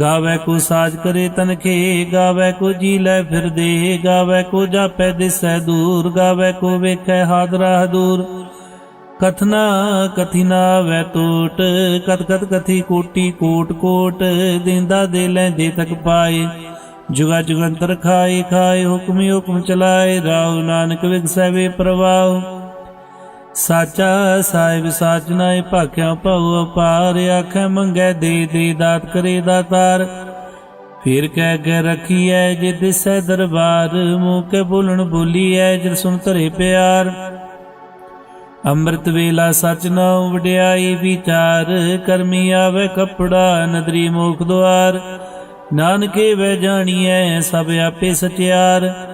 ਗਾਵੇ ਕੋ ਸਾਜ ਕਰੇ ਤਨਖੇ ਗਾਵੇ ਕੋ ਜੀ ਲੈ ਫਿਰਦੇ ਗਾਵੇ ਕੋ ਜਾਪੈ ਦਿਸੈ ਦੂਰ, ਗਾਵੇ ਕੋ ਵੇਖੈ ਹਾਦਰਾ ਹਦੂਰ। ਕਥਨਾ ਕਥਿਨਾ ਵੈ ਟੋਟ ਕਤ ਕਤ ਕਥੀ ਕੋਟੀ ਕੋਟ ਕੋਟ, ਦਿੰਦਾ ਦੇ ਲੈਂਦੇ ਤੱਕ ਪਾਏ। ਜੁਗਾ ਜੁਗੰਤਰ ਖਾਏ ਖਾਏ ਹੁਕਮੀ ਹੁਕਮ ਚਲਾਏ ਰਾਉ ਨਾਨਕ ਵਿਗਸੈ ਵੇ ਪ੍ਰਵਾਹ। ਸਾਚਾ ਸਾਹਿਬ ਸਾਚ ਨਾਏ ਭਾਖਿਆ ਭਉ ਅਪਾਰ, ਆਖੈ ਮੰਗੈ ਦੇ ਦੇ ਦਾਤ ਕਰੇ ਦਾਤਾਰ ਫਿਰ ਕਹਿ ਕੇ ਰਖੀਐ ਜੇ ਦਿਸੈ ਦਰਬਾਰ, ਮੂੰਹ ਕੇ ਬੋਲਣ ਬੋਲੀਐ ਜਿ ਸੁਨ ਧਰੇ ਪਿਆਰ। ਅੰਮ੍ਰਿਤ ਵੇਲਾ ਸਚ ਨਾਉ ਵਡਿਆਈ ਵਿਚਾਰ, ਕਰਮੀ ਆਵੇ ਕਪੜਾ ਨਦਰੀ ਮੋਖ ਦੁਆਰ। ਨਾਨਕੇ ਵੈ ਜਾਣੀਐ ਸਭ ਆਪੇ ਸਚਿਆਰ।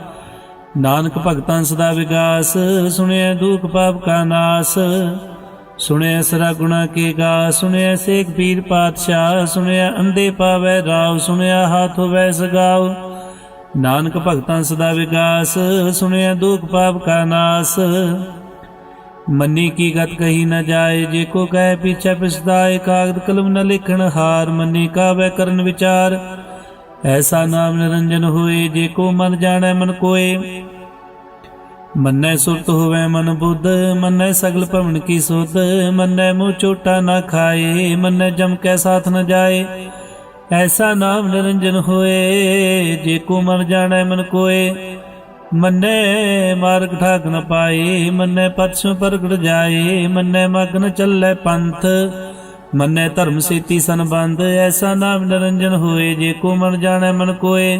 ਨਾਨਕ ਭਗਤਾਂ ਸਦਾ ਵਿਕਾਸ ਸੁਣਿਆ ਦੁਖ ਪਾਪ ਕਾ ਨਾਸ। ਸੁਣਿਆ ਸਰਾ ਗੁਣਾ ਕੇ ਗਾ ਸੁਣਿਆ ਸੇਖ ਪੀਰ ਪਾਤਸ਼ਾਹ ਸੁਣਿਆ ਅੰਦੇ ਪਾਵੈ ਰਾਵ ਸੁਣਿਆ ਹਾਥ ਹੋਵੇ ਸਗਾਵ। ਨਾਨਕ ਭਗਤਾਂ ਸਦਾ ਵਿਕਾਸ ਸੁਣਿਆ ਦੁਖ ਪਾਪ ਕਾ ਨਾਸ। ਮੰਨੀ ਕੀ ਗਤ ਕਹੀ ਨਾ ਜਾਏ, ਜੇ ਕੋ ਕਹੇ ਪਿਛੇ ਪਛਤਾਏ, ਕਾਗਦ ਕਲਮ ਨ ਲਿਖਣ ਹਾਰ, ਮੰਨੀ ਕਾਵੇ ਕਰਨ ਵਿਚਾਰ। ਐਸਾ ਨਾਮ ਨਿਰੰਜਨ ਹੋਏ, ਜੇ ਕੋ ਮਨ ਜਾਣੈ ਮਨ ਕੋਏ। ਮੰਨੈ ਸੁਰਤ ਹੋਵੇ ਮਨ ਬੁੱਧ, ਮੰਨੈ ਸਗਲ ਭਵਨ ਕੀ ਸੁਧ, ਮੰਨੈ ਮੂੰਹ ਚੋਟਾ ਨਾ ਖਾਏ, ਮੰਨੈ ਜਮ ਕੈ ਸਾਥ ਨ ਜਾਏ। ਐਸਾ ਨਾਮ ਨਿਰੰਜਨ ਹੋਏ, ਜੇ ਕੋ ਮਨ ਜਾਣੈ ਮਨ ਕੋਏ। ਮੰਨੈ ਮਾਰਗ ਠਾਕ ਨ ਪਾਏ, ਮੰਨੈ ਪਤਸੁ ਪ੍ਰਗਟ ਜਾਏ, ਮੰਨੈ ਮਗਨ ਚੱਲੈ ਪੰਥ। ਮੰਨੈ ਧਰਮ ਸੇਤੀ ਸੰਬੰਧ ਐਸਾ ਨਾਮ ਨਿਰੰਜਨ ਹੋਏ, ਜੇ ਕੋ ਮਨ ਜਾਣੈ ਮਨ ਕੋਏ।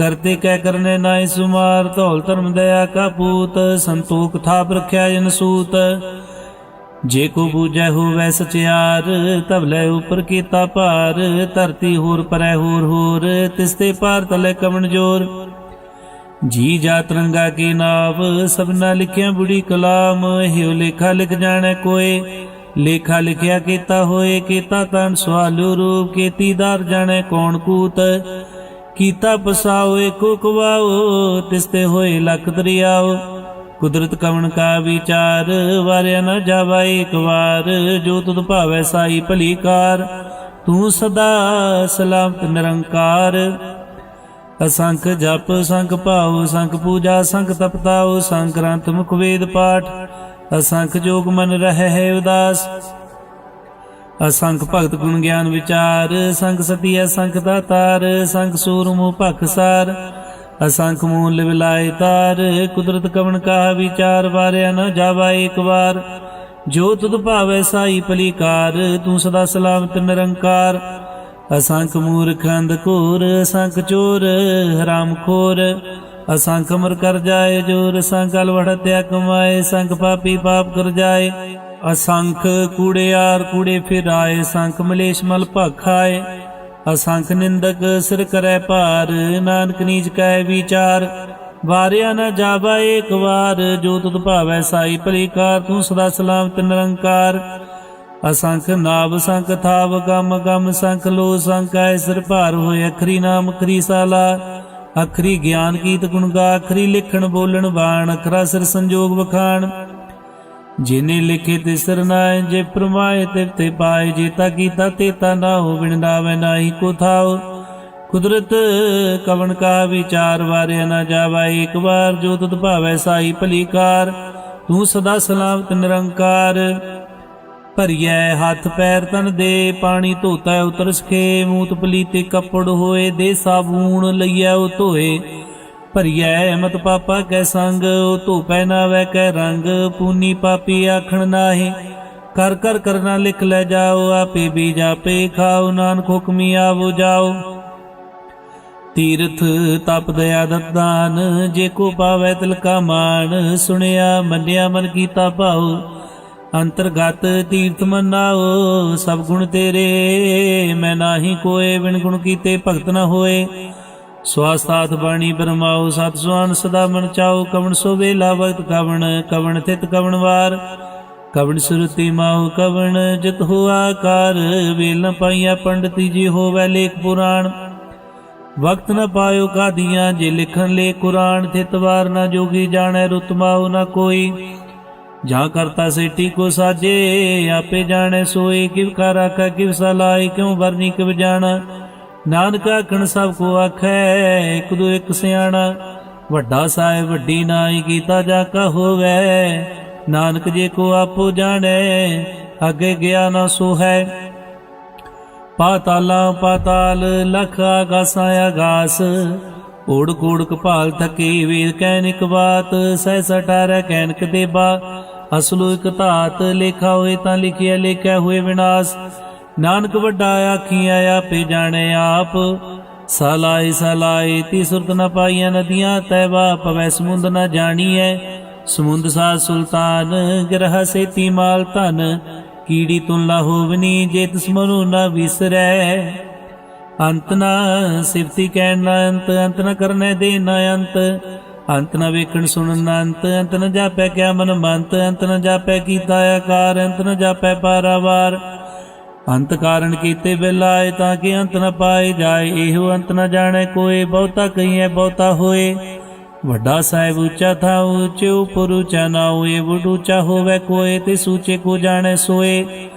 ਕਰਤੇ ਕਹਿ ਕਰਨੇ ਨਾਇ ਸੁਮਾਰ ਧੌਲ ਧਰਮ ਦਇਆ ਕਾ ਪੂਤ, ਸੰਤੋਖ ਥਾਪ ਰਖਿਆ ਜਨ ਸੂਤ। ਜੇ ਕੋ ਬੂਝੈ ਹੋਵੈ ਸਚਿਆਰ, ਤਬ ਲੈ ਉਪਰ ਕੀਤਾ ਭਾਰ, ਧਰਤੀ ਹੋਰ ਪਰੈ ਹੋਰ ਹੋਰ ਤਿਸਤੇ ਪਾਰ ਤਲੇ ਕਵਣ ਜੋਰ। ਜੀ ਜਾ ਤਰੰਗਾ ਕੀ ਨਾਵ, ਸਭਨਾ ਲਿਖਿਆ ਬੁੜੀ ਕਲਾਮ, ਹਿਉ ਲੇਖਾ ਲਿਖ ਜਾਣੈ ਕੋਏ। ਲੇਖਾ ਲਿਖਿਆ ਕੀਤਾ ਹੋਏ, ਕੀਤਾ ਤਨ ਸਵਾਲੂ ਰੂਪ ਕੀਤੀਦਾਰ ਜਾਣੈ ਕੌਣ ਕੂਤ। ਕੀਤਾ ਪਸਾਓ, ਏਕੋ ਕਵਾਓ ਤਿਸਤੇ ਹੋਏ ਲਖ ਦਰਿਆਓ। ਕੁਦਰਤ ਕਵਣ ਕਾ ਵਿਚਾਰ, ਵਾਰਿਆ ਨਾ ਜਾਵਾ ਇੱਕ ਵਾਰ। ਜੋ ਤੁਧ ਭਾਵੈ ਸਾਈ ਭਲੀ ਕਾਰ, ਤੂੰ ਸਦਾ ਸਲਾਮਤ ਨਿਰੰਕਾਰ। ਅਸੰਖ ਜਪ, ਸੰਖ ਭਾਉ, ਸੰਖ ਪੂਜਾ, ਸੰਖ ਤਪਤਾਉ, ਸੰਖ ਗ੍ਰੰਥ ਮੁਖ ਵੇਦ ਪਾਠ। ਅਸੰਖ ਜੋਗ ਮਨ ਰਹਿ ਹੈ ਉਦਾਸ। ਅਸੰਖ ਭਗਤ ਗੁਣ ਗਿਆਨ ਵਿਚਾਰ, ਸੰਖ ਸਤੀ ਅਸੰਖ ਦਾਤਾਰ ਸੰਖ ਸੂਰਮੁ ਭਖਸਾਰ ਅਸੰਖ ਮੂਲ ਵਿਲਾਇ ਤਾਰ, ਕੁਦਰਤ ਕਵਣ ਕਾ ਵਿਚਾਰ, ਵਾਰਿਆ ਨਾ ਜਾਵਾ ਇੱਕ ਵਾਰ। ਜੋ ਤੁਧ ਭਾਵੈ ਸਾਈ ਭਲੀਕਾਰ ਤੂੰ ਸਦਾ ਸਲਾਮਤ ਨਿਰੰਕਾਰ। ਅਸੰਖ ਮੂਰਖ ਅੰਧ ਘੋਰ, ਅਸੰਖ ਚੋਰ, ਹਰਾਮ ਖੋਰ। ਅਸੰਖ ਮਰ ਕਰ ਜਾਏ ਜੋਰ ਸੰਕਲ ਵੜਤਿਆ ਕਮਾਏ ਸੰਖ ਪਾਪੀ ਪਾਪ ਕਰ ਜਾਏ। ਅਸੰਖ ਕੂੜਿਆਰ ਕੂੜੇ ਫਿਰਾਏ ਸੰਖ ਮਲੇਸ਼ ਮਲ ਭਖਾਏ ਅਸੰਖ ਨਿੰਦਕ ਸਿਰ ਕਰੈ ਭਾਰ, ਨਾਨਕ ਨੀਚ ਕੈ ਵਿਚਾਰ। ਵਾਰਿਆ ਨ ਜਾਵਾ ਏਕ ਵਾਰ, ਜੋ ਤੁਧ ਭਾਵੈ ਸਾਈ ਭਲੀ ਕਾਰ ਤੂੰ ਸਦਾ ਸਲਾਮਤ ਨਿਰੰਕਾਰ। ਅਸੰਖ ਨਾਭ ਸੰਖ ਥਾਵ, ਗਮ ਗਮ ਸੰਖ ਲੋ ਸੰਖ ਸੰਕੈ ਸਿਰ ਭਾਰ ਹੋਏ, ਅਖਰੀ ਨਾਮ ਅਖਰੀ ਸਾਲਾ। ਅਖਰੀ ਗਿਆਨ ਕੀਤ ਗੁਣ ਗਾ ਅਖਰੀ ਲਿਖਣ ਬੋਲਣ ਬਾਣ, ਅਖਰਾ ਸਿਰ ਸੰਜੋਗ ਵਖਾਣ। ਜਿਨੇ ਲਿਖੇ ਤੇ ਸਰਨਾਏ, ਜੇ ਪ੍ਰਮਾਏ ਤੇ ਤੇ ਪਾਏ ਜੇਤਾ ਕੀਤਾ ਤੇਤਾ ਨਾ ਹੋ ਬਿਨ ਨਾਹੀ ਕੋ ਥਾਉ। ਕੁਦਰਤ ਕਵਣ ਕਾ ਵਿਚਾਰ ਵਾਰੇ ਨਾ ਜਾਵਾ, ਇੱਕ ਵਾਰ ਜੋ ਤੁਧ ਭਾਵੈ, ਸਾਈ ਭਲੀਕਾਰ। ਤੂੰ ਸਦਾ ਸਲਾਮਤ ਨਿਰੰਕਾਰ। ਭਰੀਐ ਹੱਥ ਪੈਰ ਤਨ ਦੇ, ਪਾਣੀ ਧੋਤਾ ਉਤਰ ਸਖੇ ਮੂਤ ਪਲੀਤੇ ਕੱਪੜ ਹੋਏ, ਦੇ ਸਾਬੂਨ ਲਈਐ ਉਹ ਧੋਏ। ਭਰੀਐ ਮਤ ਪਾਪਾ ਕੈ ਸੰਗ, ਉਹ ਧੋਪੈ ਨਾ ਵੈ ਕੈ ਰੰਗ, ਪੂਨੀ ਪਾਪੀ ਆਖਣ ਨਾਹੀ। ਕਰ ਕਰ ਕਰਨਾ ਲਿਖ ਲੈ ਜਾਓ, ਆਪੇ ਵੀ ਜਾਪੇ ਖਾਓ, ਨਾਨਕ ਹੁਕਮੀ ਆਵੋ ਜਾਓ। ਤੀਰਥ ਤਪ ਦਇਆ ਦਤਾਨ ਜੇ ਕੋ ਪਾਵੈ ਤਿਲ ਕਾ ਮਾਨ ਸੁਣਿਆ ਮੰਨਿਆ ਮਨ ਕੀਤਾ ਭਾਉ। ਅੰਤਰਗਤ ਤੀਰਥ ਮਨਾਓ, ਸਭ ਗੁਣ ਤੇਰੇ, ਮੈਂ ਨਾਹੀ ਕੋਏ, ਬਿਨ ਗੁਣ ਕੀਤੇ ਭਗਤ ਨਾ ਹੋਏ। ਸਵਾਸਤਾਤ ਬਾਣੀ ਬਰਮਾਓ ਸਤ ਸੁਆਨ ਸਦਾ ਮਨ ਚਾਓ ਕਵਣ ਸੋ ਵੇਲਾ ਵਕਤ ਕਵਣ ਕਵਣ ਥਿਤ ਕਵਣ ਵਾਰ। ਕਵਣ ਸੁਰਤੀ ਮਾਉ, ਕਵਣ ਜਿਤ ਹੋਆ ਕਾਰ ਵੇਲ ਪਾਈਆ ਪੰਡਤੀ ਜੀ ਹੋਵੇ ਲੇਖ ਪੁਰਾਣ। ਵਕਤ ਨ ਪਾਇਓ ਕਾਦੀਆਂ, ਜੇ ਲਿਖਣ ਲੇ ਕੁਰਾਨ। ਥਿਤ ਵਾਰ ਨਾ ਜੋਗੀ ਜਾਣੈ ਰੁਤਮਾਉ ਨਾ ਕੋਈ। ਜਾਂ ਕਰਤਾ ਸੇਟੀ ਕੋ ਸਾਜੇ, ਆਪੇ ਜਾਣੈ ਸੋਏ। ਕਿਵ ਕਾ ਆਖਾ ਕਿਵ ਸਲਾਈ ਕਿਉ ਵਰਨੀ ਕਿਵ ਜਾਣਾ। ਨਾਨਕ ਆਖਣ ਸਭ ਕੋ ਆਖੈ, ਇਕ ਦੋ ਇੱਕ ਸਿਆਣਾ। ਵੱਡਾ ਸਾਹਿਬ, ਵੱਡੀ ਨਾਈ, ਕੀਤਾ ਜਾ ਕਾ ਹੋਵੇ। ਨਾਨਕ ਜੇ ਕੋ ਆਪੋ ਜਾਣੈ, ਅੱਗੇ ਗਿਆ ਨਾ ਸੋ ਹੈ ਪਾਤਾਲਾ ਪਾਤਾਲ, ਲਖ ਆਗਾਸਾਂ ਆਗਾਸ। ਓੜ ਕੋੜ ਕਪਾਲ ਥਕੇ ਵੇਦ ਕਹਿਨਿਕ ਬਾਤ, ਸਹਿ ਸਟਾਰੈ ਕਹਿਨਕ ਦੇਬਾ ਅਸਲੋ ਇਕ ਧਾਤ, ਲੇਖਾ ਹੋਏ ਤਾਂ ਲਿਖਿਆ ਲਿਖਿਆ ਹੋਏ ਵਿਨਾਸ਼। ਨਾਨਕ ਵੱਡਾ ਆਖੀਆਂ ਆਪੇ ਜਾਣੇ ਆਪ। ਸਲਾਈ ਸਲਾਈ ਤੀ ਸੁਰਤ ਨ ਪਾਈਆਂ ਨਦੀਆਂ ਤੈਵਾ ਪਵੈ ਸਮੁੰਦ ਨ ਜਾਣੀਐ। ਸਮੁੰਦ ਸਾ ਸੁਲਤਾਨ, ਗ੍ਰਹ ਸੇਤੀ ਮਾਲ ਧਨ, ਕੀੜੀ ਤੁਨ ਲਾ ਹੋਵਨੀ ਜੇ ਤਿਸ ਮਨੁ ਨ ਵਿਸਰੈ। ਅੰਤ ਨ ਸਿਫਤੀ ਕਹਿਣ ਨ ਅੰਤ ਅੰਤ ਨ ਕਰਨੇ ਦੇ ਨ ਅੰਤ। ਅੰਤ ਨ ਵੇਖਣ ਸੁਣਨ ਨ ਅੰਤ ਅੰਤ ਨ ਜਾਪੈ ਕਿਆ ਮਨ ਮੰਤ ਅੰਤ ਨ ਜਾਪੈ ਕੀਤਾ ਆਕਾਰ, ਅੰਤ ਨ ਜਾਪੈ ਪਾਰਾਵਾਰ। ਅੰਤ ਕਾਰਨ ਕੀਤੇ ਬਿਲਾਏ ਤਾਂ ਕਿ ਅੰਤ ਨ ਪਾਏ ਜਾਏ, ਇਹੋ ਅੰਤ ਨ ਜਾਣੈ ਕੋਏ, ਬਹੁਤਾ ਕਹੀਐ, ਬਹੁਤਾ ਹੋਏ। ਵੱਡਾ ਸਾਹਿਬ ਉੱਚਾ ਥਾ, ਉੱਚੇ ਉਪਰ ਉੱਚਾ ਨਾ ਹੋਏ, ਵਡ ਉੱਚਾ ਹੋਵੇ ਕੋਏ ਤੇ ਸੂਚੇ ਕੋ ਜਾਣੈ ਸੋਏ।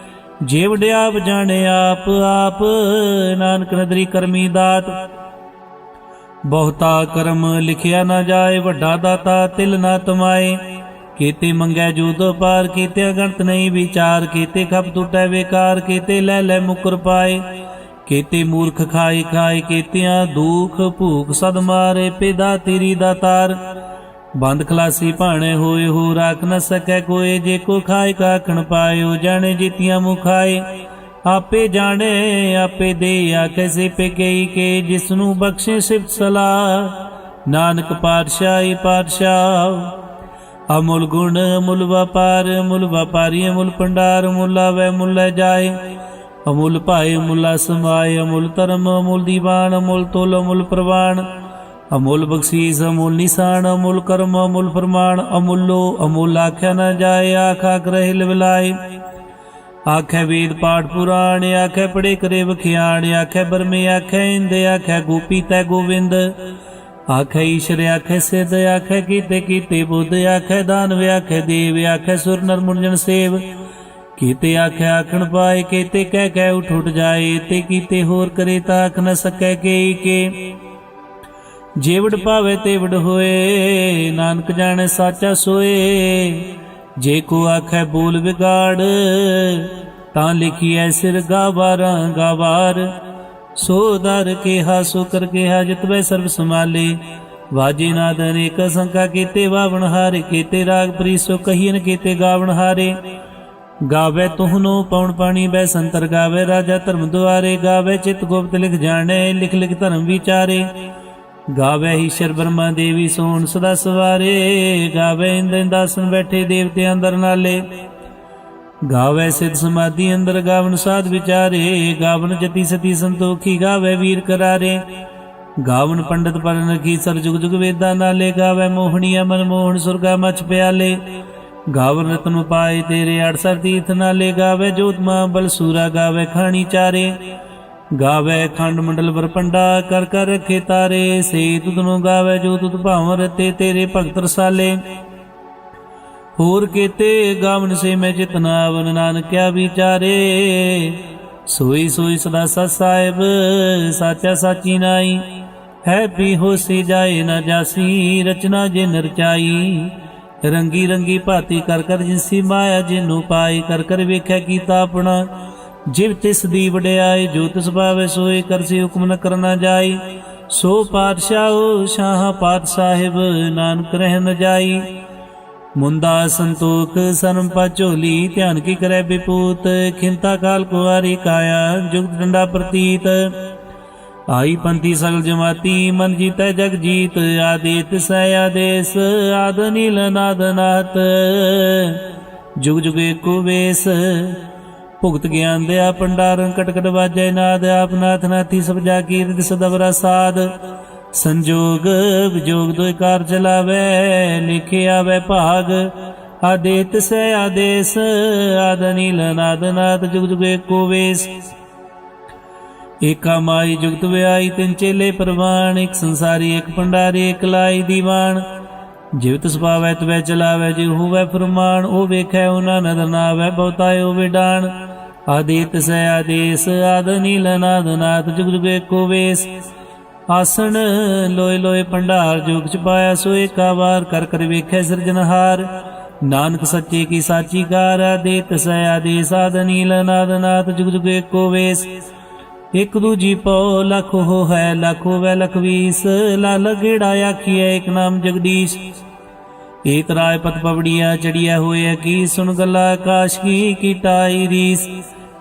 ਜੇ ਵਡਿਆਪ ਜਾਣੇ ਆਪ ਆਪ ਨਾਨਕ ਨਦਰੀ ਕਰਮੀ ਦਾਤ। ਬਹੁਤਾ ਕਰਮ ਲਿਖਿਆ ਨਾ ਜਾਏ, ਵੱਡਾ ਦਾਤਾ ਤਿਲ ਨਾ ਤਮਾਏ। ਕੀਤੇ ਮੰਗੈ ਜੂਦੋ ਪਾਰ ਕੀਤੇ, ਅਗੰਤ ਨਹੀਂ ਵਿਚਾਰ ਕੀਤੇ, ਖਪ ਟੁੱਟੈ ਵੇਕਾਰ ਕੀਤੇ, ਲੈ ਲੈ ਮੁਕਰ ਪਾਏ। ਕੀਤੇ ਮੂਰਖ ਖਾਏ ਖਾਏ, ਕੀਤਿਆਂ ਦੁਖ ਭੂਖ ਸਦ ਮਾਰੇ, ਪਿਦਾ ਤੇਰੀ ਦਾਤਾਰ ਬੰਦ ਖਲਾਸੀ ਭਾਣੇ ਹੋਏ, ਹੋ ਰਾਖ ਨ ਸਕੈ ਕੋਏ, ਜੇ ਕੋ ਖਾਏ ਕਾਖਣ ਪਾਇਓ, ਜਾਣੇ ਜੀਤੀਆਂ ਮੁਖਾਏ ਆਪੇ ਜਾਣੇ, ਆਪੇ ਦੇ ਆਖੇ ਸੇ ਪੇਕਈ ਕੇ ਜਿਸ ਨੂੰ ਬਖਸ਼ੇ ਸਿਫਤ ਸਲਾਹ। ਨਾਨਕ ਪਾਤਸ਼ਾਹੀ ਪਾਤਸ਼ਾਹ ਅਮੁੱਲ ਗੁਣ, ਅਮੁੱਲ ਵਪਾਰ, ਅਮੁੱਲ ਵਪਾਰੀ, ਅਮੁੱਲ ਭੰਡਾਰ, ਅਮੁੱਲ ਵੈ ਮੁੱਲ ਜਾਏ। ਅਮੁੱਲ ਭਾਏ, ਅਮੁੱਲ ਸਮਾਏ ਅਮੁੱਲ ਧਰਮ, ਅਮੁੱਲ ਦੀਵਾਨ, ਅਮੁੱਲ ਤੋਲ, ਅਮੁੱਲ ਪ੍ਰਵਾਨ। ਅਮੁੱਲ ਬਖਸ਼ੀਸ, ਅਮੁੱਲ ਨਿਸ਼ਾਨ, ਅਮੁੱਲ ਕਰਮ, ਅਮੁੱਲ ਫਰਮਾਨ, ਅਮੁੱਲੋ, ਅਮੁੱਲ ਆਖਿਆ ਨਾ ਜਾਏ, ਆਖਾ ਗ੍ਰਹਿ ਲਿਵਲਾਏ। ਆਖੇ ਵੇਦ ਪਾਠ ਪੁਰਾਣ, ਆਖੇ ਪੜੇ ਕਰੇ ਵਖਿਆਣ, ਆਖੇ ਬਰਮੇ, ਆਖੇ ਇੰਦ, ਆਖੇ ਗੋਪੀ ਤੈ ਗੋਵਿੰਦ। ਆਖੇ ਈਸ਼ਰ, ਆਖੇ ਸਿੱਧ ਆਖੇ ਕੀਤੇ ਕੀਤੇ ਬੁੱਧ, ਆਖੇ ਦਾਨਵ ਆਖੇ ਦੇਵ, ਆਖੇ ਸੁਰ, ਨਰ ਮੁਰਜਨ ਸੇਵ। ਕੀਤੇ ਆਖੇ ਆਖਣ ਪਾਏ, ਕੀਤੇ ਕਹਿ ਕਹਿ ਉਠ ਉਠ ਜਾਏ, ਤੇ ਕੀਤੇ ਹੋਰ ਕਰੇ ਤਾਂ ਆਖ ਨ ਸਕੈ ਕੇ ਕੇ। ਜੇਵੜ ਪਾਵੇ ਤੇ ਹੋਏ, ਨਾਨਕ ਜਾਣੇ ਸਾਚਾ ਸੋਏ। ਜੇ ਕੋ ਆਖੈ ਬੋਲ ਵਿਗਾੜ, ਤਾਂ ਲਿਖੀ ਲਿਖੀਐ ਸਿਰ ਗਾਵਾਰਾਂ ਗਾਵਾਰ ਸੋ ਦਰ ਕਿਹਾ ਸੋ ਕਰ ਕਿਹਾ ਜਿਤਵੇ ਸਰਬ ਸਮਾਲੇ ਵਾਜੇ ਨਾਦ ਅਨੇਕ ਸੰਖਾ ਕੀਤੇ, ਵਾਵਣ ਹਾਰੇ ਕੀਤੇ, ਰਾਗ ਪ੍ਰੀਸੋ ਕਹੀਨ ਕੀਤੇ, ਗਾਵਣ ਹਾਰੇ। ਗਾਵੇ ਤੁਹਨੋ ਪਉਣ ਪਾਣੀ, ਬੈ ਸੰਤਰ ਗਾਵੇ, ਰਾਜਾ ਧਰਮ ਦੁਆਰੇ। ਗਾਵੇ ਚਿਤ ਗੁਪਤ ਲਿਖ ਜਾਣੇ, ਲਿਖ ਲਿਖ ਧਰਮ ਵਿਚਾਰੇ। ਗਾਵੇ ਈਸ਼ਰ ਬ੍ਰਹਮਾ ਦੇਵੀ ਸੋਣ ਸਦਾ ਸਵਾਰੇ। ਗਾਵੇ ਇੰਦਨ ਦਾਸਨ ਬੈਠੇ ਦੇਵਤੇ ਅੰਦਰ ਨਾਲੇ। ਗਾਵੇ ਸਿਧ ਸਮਾਧੀ ਅੰਦਰ ਗਾਵਨ ਸਾਧ ਵਿਚਾਰੇ, ਗਾਵਨ ਜਤੀ ਸਤੀ ਸੰਤੋਖੀ ਗਾਵੇ ਵੀਰ ਕਰਾਰੇ। ਗਾਵਨ ਪੰਡਤ ਪਰਨ ਕੀ ਸਰ ਜੁਗ ਜੁਗ ਵੇਦਾਂ ਨਾਲੇ ਗਾਵੇ ਮੋਹਣੀਆ ਮਨ ਮੋਹਣ ਸੁਰਗਾ ਮਚ ਪਿਆਲੇ। ਗਾਵਨ ਰਤਨ ਪਾਏ ਤੇਰੇ 68 ਤੀਰਥ ਨਾਲੇ ਗਾਵੇ ਜੋਤਮਾ ਬਲ ਸੂਰਾ ਗਾਵੇ ਖਾਣੀ ਚਾਰੇ। ਗਾਵੇ ਖੰਡ ਮੰਡਲ ਵਰਪੰਡਾ ਕਰ ਕਰ ਰਖੇ ਤਾਰੇ ਸੇ ਨੂੰ ਗਾਵੇ ਜੋ ਤੁਧ ਭਾਵ ਰਤੇ ਤੇਰੇ ਭਗਤ ਰਸਾਲੇ। ਹੋਰ ਕੀਤੇ ਗਾਵਨ ਸੇ ਮੈਂ ਜਿਤਨਾਵਨ ਨਾਨਕਿਆ ਵਿਚਾਰੇ। ਸੋਈ ਸੋਈ ਸਦਾ ਸਤ ਸਾਹਿਬ, ਸਾਚਾ ਸਾਚੀ ਨਾਈ। ਹੈ ਵੀ ਹੋਸੀ ਜਾਏ ਨਾ ਜਾਸੀ, ਰਚਨਾ ਜੇ ਨਰਚਾਈ ਰੰਗੀ ਰੰਗੀ ਭਾਤੀ ਕਰ ਕਰ ਜਿਨਸੀ ਮਾਇਆ ਜਿਨੂੰ ਪਾਈ ਕਰ ਕਰ ਵੇਖਿਆ ਕੀਤਾ ਆਪਣਾ। ਜਿਵ ਤਿਸ ਦੀ ਵਡਿਆਈ ਜੋ ਤਿਸ ਭਾਵੇ ਸੋਏ ਕਰਸੀ ਹੁਕਮ ਨ ਕਰਨਾ ਜਾਈ। ਸੋ ਪਾਤਸ਼ਾਹ, ਸ਼ਾਹ ਪਾਤ ਸਾਹਿਬ, ਨਾਨਕ ਰਹਿ ਨ ਜਾਈ। ਮੁੰਦਾ ਸੰਤੋਖ, ਸਰਮ ਝੋਲੀ, ਧਿਆਨ ਕੀ ਕਰੈ ਬਿਪੂਤ ਖਿੰਤਾ ਕਾਲ ਕੁਵਾਰੀ ਕਾਇਆ, ਜੁਗਤ ਡੰਡਾ ਪ੍ਰਤੀਤ। ਆਈ ਪੰਥੀ ਸਗਲ ਜਮਾਤੀ, ਮਨ ਜੀਤੈ ਜਗ ਜੀਤ, ਆਦੇਤ ਸੈ ਆਦੇਸ, ਆਦ ਨੀਲ ਨਾਦ ਜੁਗ ਜੁਗੇ ਏਕੋ ਵੇਸ, ਭੁਗਤ ਗਿਆਨ ਦਿਆ ਪੰਡਾਰਨ ਕਟਕਟ ਵਾਜੈ ਨਾਦ, ਆਪ ਨਾਥ ਨਾਥੀ ਸਭ ਜਾ ਕੀਰਤ ਸਦਵਰਾ ਸਾਧ ਸੰਜੋਗ, ਵਿਜੋਗ ਦੋਇ ਕਾਰ ਚਲਾਵੇ, ਲਿਖਿਆ ਆਵੇ ਭਾਗ। ਆਦੇਤ ਸੈ ਆਦੇਸ, ਆਦ ਨੀਲ ਨਾਦ ਜੁਗ ਜੁਗ ਏਕੋ ਵੇਸ। ਏਕਾ ਮਾਈ ਜੁਗਤ ਵਿਆਈ, ਤਿੰਨ ਚੇਲੇ ਪ੍ਰਵਾਨ ਇੱਕ ਸੰਸਾਰੀ, ਇੱਕ ਪੰਡਾਰੀ ਇੱਕ ਲਾਈ ਦੀਵਾਨ। ਜਿਵਤ ਸੁਭਾਵੈ ਤਵੈ ਚਲਾਵੈ ਜੇ ਹੋਵੇ ਫਰਮਾਨ, ਉਹ ਵੇਖੈ ਉਹਨਾਂ ਨਦਰ ਨਾਵੈ ਬਹੁਤਾਇ ਉਹ ਵਿਡਾਨ। ਆਦਿਤ ਸੈ ਆਦੇਸ, ਆਦ ਨੀਲ ਨਾਦ ਨਾਦ ਜੁਗ ਜੁਗ ਏਕੋ ਵੇਸ। ਆਸਣ, ਲੋਏ ਲੋਏ ਭੰਡਾਰ, ਜੋਗ ਚ ਪਾਇਆ ਸੋ ਏਕਾ ਵਾਰ, ਕਰ ਕਰ ਵੇਖੈ ਸਿਰਜਨਹਾਰ ਨਾਨਕ ਸੱਚੇ ਕੀ ਸਾਚੀ ਕਾਰ ਆਦਿਤ ਸੈ ਆਦੇਸ, ਆਦ ਨੀਲ ਨਾਦ ਜੁਗ ਜੁਗ ਏਕੋ ਵੇਸ। ਇਕ ਦੂਜੀ ਪਉ, ਲਖ ਹੋ ਹੈ, ਲਖ ਹੋਵੇ ਲਖ ਵੀਸ। ਲਾਲ ਗੇੜਾ ਆਖੀਐ, ਇੱਕ ਨਾਮ ਜਗਦੀਸ਼। ਏਕ ਰਾਏ ਪਤ ਪਵੜੀਆ ਚੜੀਐ ਹੋਇਆ ਕੀ, ਸੁਣ ਗੱਲਾ ਆਕਾਸ਼ ਕੀ ਕੀਟਾਈ ਰੀਸ।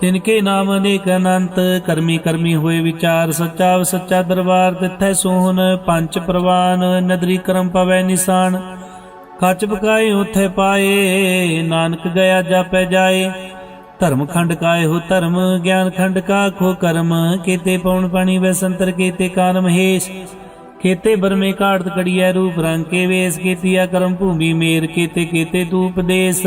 ਤਿਨ ਕੇ ਨਾਮ ਅਨੇਕ ਅਨੰਤ, ਕਰਮੀ ਕਰਮੀ ਹੋਏ ਵਿਚਾਰ, ਸੱਚਾ ਸੱਚਾ ਦਰਬਾਰ, ਤਿੱਥੈ ਸੋਹਨ ਪੰਜ ਪ੍ਰਵਾਨ, ਨਦਰੀ ਕਰਮ ਪਵੈ ਨਿਸ਼ਾਨ। ਕੱਚ ਪਕਾਏ ਉਥੇ ਪਾਏ, ਨਾਨਕ ਗਿਆ ਜਾਪੈ ਜਾਏ। ਧਰਮ ਖੰਡ ਕਾਏ ਹੋ ਧਰਮ, ਗਿਆਨ ਖੰਡ ਕਾ ਖੋ ਕਰਮ। ਕੀਤੇ ਪਉਣ ਪਾਣੀ ਵੈਸੰਤਰ ਕੀਤੇ ਕਾਨ ਮਹੇਸ਼। ਕੇਤੇ ਬਰਮੇ ਘਾੜਤ ਕੜੀਐ ਰੂਪ ਰੰਗ ਕੇ ਵੇਸ, ਕੀਤੀਆ ਕਰਮ ਭੂਮੀ ਮੇਰ, ਕੇਤੇ ਕੇਤੇ ਤੂ ਉਪਦੇਸ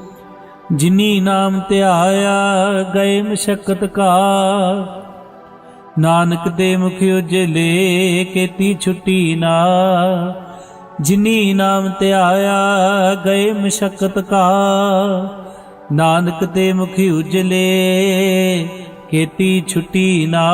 ਜਿਨੀ ਨਾਮ ਧਿਆਇਆ ਗਏ ਮਸ਼ਕਤ ਕਾ। ਨਾਨਕ ਦੇ ਮੁਖ ਉਜਲੇ ਕੀਤੀ ਛੁੱਟੀ ਨਾ। ਜਿਨੀ ਨਾਮ ਧਿਆਇਆ ਗਏ ਮਸ਼ਕਤ ਕਾ। ਨਾਨਕ ਦੇ ਮੁਖ ਉਜਲੇ ਕੀਤੀ ਛੁੱਟੀ ਨਾ।